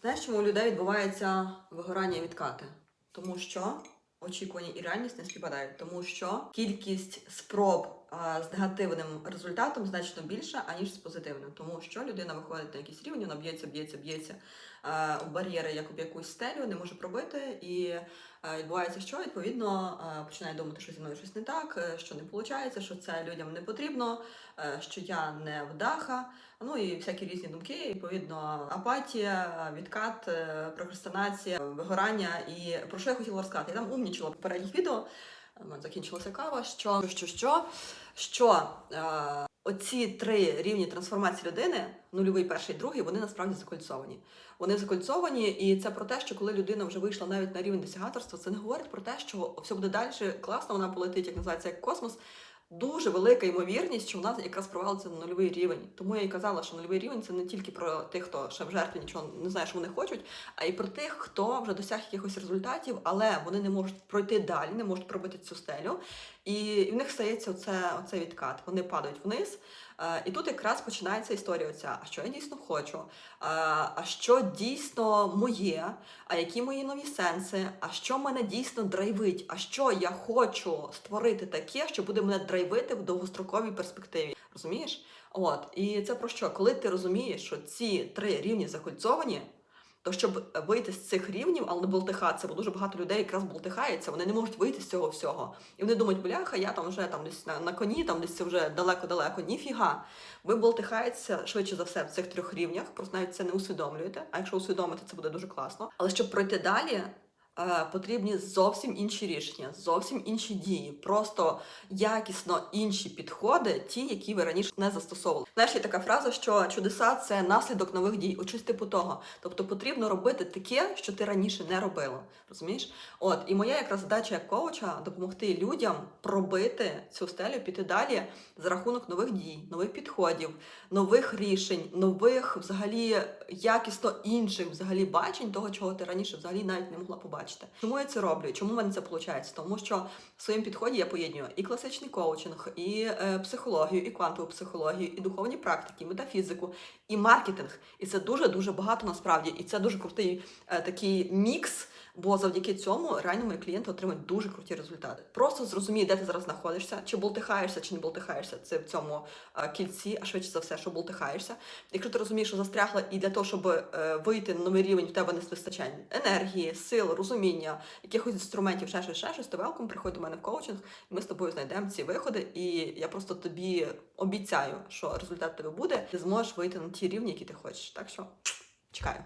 Знаєш, чому у людей відбувається вигорання і відкати? Тому що очікування і реальність не співпадають, тому що кількість спроб з негативним результатом значно більша, аніж з позитивним. Тому що людина виходить на якийсь рівень, вона б'ється, б'ється, б'ється у бар'єри, як об якусь стелю, не може пробити, і відбувається, що відповідно починає думати, що зі мною щось не так, е, що не виходить, що це людям не потрібно, е, що я не вдаха. Ну і всякі різні думки, відповідно, апатія, відкат, е, прокрастинація, вигорання. І про що я хотіла розказати? Я там умнічила попередніх відео. Закінчилася кава. Що що, що, що е, оці три рівні трансформації людини, нульовий, перший, другий, вони насправді закольцовані. Вони закольцовані, і це про те, що коли людина вже вийшла навіть на рівень досягаторства, це не говорить про те, що все буде далі класно, вона полетить, як називається, як космос. Дуже велика ймовірність, що в нас якраз провалиться на нульовий рівень. Тому я і казала, що нульовий рівень це не тільки про тих, хто ще в жертві нічого не знає, що вони хочуть, а й про тих, хто вже досяг якихось результатів, але вони не можуть пройти далі, не можуть пробити цю стелю. І в них стається оце, оце відкат. Вони падають вниз. Е, І тут якраз починається історія оця, а що я дійсно хочу, Е, а що дійсно моє, а які мої нові сенси, а що мене дійсно драйвить, а що я хочу створити таке, що буде мене драйвити в довгостроковій перспективі. Розумієш? От, і це про що? Коли ти розумієш, що ці три рівні закольцовані, то щоб вийти з цих рівнів, але не болтихатися, бо дуже багато людей якраз болтихається, вони не можуть вийти з цього всього. І вони думають, бляха, я там вже там десь на, на коні, там десь вже далеко-далеко. Ніфіга. Ви болтихаєтеся швидше за все в цих трьох рівнях, просто навіть це не усвідомлюєте. А якщо усвідомити, це буде дуже класно. Але щоб пройти далі. Е, Потрібні зовсім інші рішення, зовсім інші дії, просто якісно інші підходи, ті, які ви раніше не застосовували. Знаєш, є така фраза, що чудеса це наслідок нових дій, щось типу того. Тобто потрібно робити таке, що ти раніше не робила. Розумієш? От і моя якраз задача як коуча допомогти людям пробити цю стелю, піти далі за рахунок нових дій, нових підходів, нових рішень, нових взагалі якісно інших взагалі бачень того, чого ти раніше взагалі навіть не могла побачити. Чому я це роблю? Чому в мене це виходить? Тому що в своєму підході я поєдную і класичний коучинг, і е, психологію, і квантову психологію, і духовні практики, і метафізику, і маркетинг. І це дуже дуже багато насправді. І це дуже крутий е, такий мікс. Бо завдяки цьому реально мої клієнти отримують дуже круті результати. Просто зрозумій, де ти зараз знаходишся, чи болтихаєшся, чи не болтихаєшся. Це в цьому е, кільці, а швидше за все, що болтихаєшся. Якщо ти розумієш, що застрягла, і для того, щоб е, вийти на новий рівень, в тебе не вистачає енергії, сил, розуміння, якихось інструментів, ще щось, ще щось, то велком, приходь до мене в коучинг, і ми з тобою знайдемо ці виходи. І я просто тобі обіцяю, що результат тебе буде, ти зможеш вийти на ті рівні, які ти хочеш. Так що чекаю.